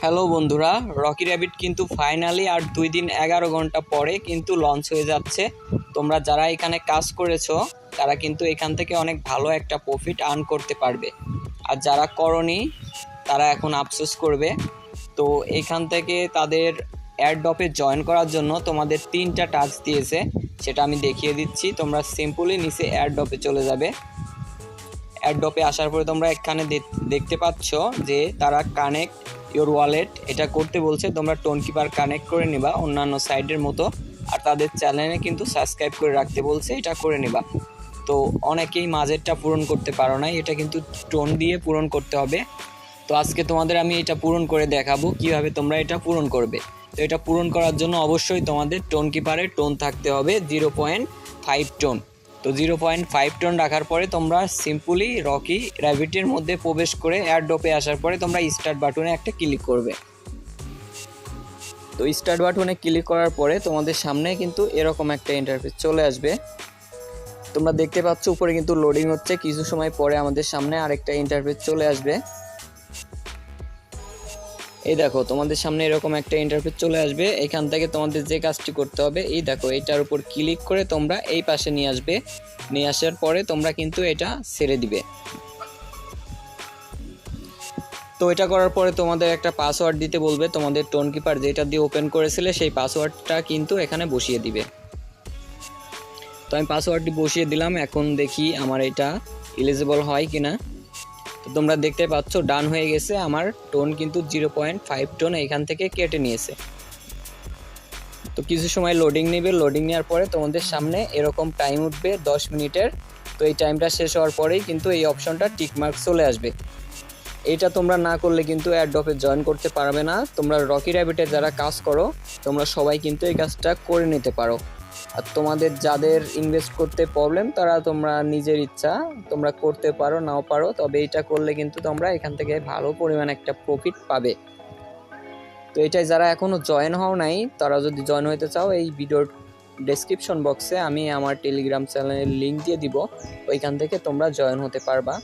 Hello বন্ধুরা, Rocky Rabbit কিন্তু finally আর দুই দিন এগারো ঘণ্টা পরে কিন্তু লঞ্চ হয়ে যাচ্ছে। তোমরা যারা এখানে কাজ করেছ, তারা কিন্তু এখান থেকে অনেক ভালো একটা প্রফিট আর্ন করতে পারবে। আর যারা করনি, তারা এখন আফসোস করবে। তো এখান থেকে তাদের অ্যাডডপে জয়েন করার জন্য তোমাদের তিনটা টাচ দিয়েছে। সেটা আমি দেখিয়ে দিচ্ছি। তোমরা সিম্পলি নিচে অ্যাডডপে চলে যাবে। অ্যাডডপে আসার পরে তোমরা এখানে দেখতে পাচ্ছ যে তারা কানেক্ট ইওর ওয়ালেট এটা করতে বলছে, তোমরা টোন কিপার কানেক্ট করে নিবা অন্যান্য সাইডের মতো, আর তাদের চ্যানেলে কিন্তু সাবস্ক্রাইব করে রাখতে বলছে, এটা করে নিবা। তো অনেকেই মাঝেরটা পূরণ করতে পারো না এটা কিন্তু টোন দিয়ে পূরণ করতে হবে। তো আজকে তোমাদের আমি এটা পূরণ করে দেখাবো, কীভাবে তোমরা এটা পূরণ করবে। তো এটা পূরণ করার জন্য অবশ্যই তোমাদের টোন কিপারে টোন থাকতে হবে জিরো পয়েন্ট ফাইভ টোন। তো জিরো পয়েন্ট ফাইভ টন রাখার পরে তোমরা সিম্পলি রকি র্যাবিটের মধ্যে প্রবেশ করে এয়ার ডোপে আসার পরে তোমরা স্টার্ট বাটনে একটা ক্লিক করবে। তো স্টার্ট বাটনে ক্লিক করার পরে তোমাদের সামনে কিন্তু এরকম একটা ইন্টারফেস চলে আসবে। তোমরা দেখতে পাচ্ছ উপরে কিন্তু লোডিং হচ্ছে, কিছু সময় পরে আমাদের সামনে আরেকটা ইন্টারফেস চলে আসবে। এই দেখো, তোমাদের সামনে এরকম একটা ইন্টারফেস চলে আসবে। এখান থেকে তোমাদের যে কাজটি করতে হবে, এই দেখো, এটার উপর ক্লিক করে তোমরা এই পাশে নিয়ে আসবে। নিয়ে আসার পরে তোমরা কিন্তু এটা ছেড়ে দিবে। তো এটা করার পরে তোমাদের একটা পাসওয়ার্ড দিতে বলবে। তোমাদের টোন কিপার যেটা দিয়ে ওপেন করেছিলে, সেই পাসওয়ার্ডটা কিন্তু এখানে বসিয়ে দিবে। তো আমি পাসওয়ার্ডটি বসিয়ে দিলাম। এখন দেখি আমার এটা এলিজিবল হয় কিনা। তো তোমরা দেখতে পাচ্ছ, ডান হয়ে গেছে আমার টোন কিন্তু জিরো পয়েন্ট ফাইভ টোন এখান থেকে কেটে নিয়েছে। তো কিছু সময় লোডিং নেবে লোডিং নেওয়ার পরে তোমাদের সামনে এরকম টাইম উঠবে দশ মিনিটের। তো এই টাইমটা শেষ হওয়ার পরেই কিন্তু এই অপশনটা টিকমার্ক চলে আসবে। এটা তোমরা না করলে কিন্তু অ্যাডডপে জয়েন করতে পারবে না। তোমরা রকি র্যাবিটে যারা কাজ করো, তোমরা সবাই কিন্তু এই কাজটা করে নিতে পারো। আর তোমাদের যাদের ইনভেস্ট করতে প্রবলেম তারা তোমরা নিজের ইচ্ছা, তোমরা করতে পারো, নাও পারো, তবে এটা করলে কিন্তু তোমরা এখান থেকে ভালো পরিমাণ একটা প্রফিট পাবে। তো এটাই যারা এখনও জয়েন হও নাই, তারা যদি জয়েন হতে চাও, এই ভিডিওর ডেসক্রিপশন বক্সে আমি আমার টেলিগ্রাম চ্যানেলের লিঙ্ক দিয়ে দিব। ওইখান থেকে তোমরা জয়েন হতে পারবা।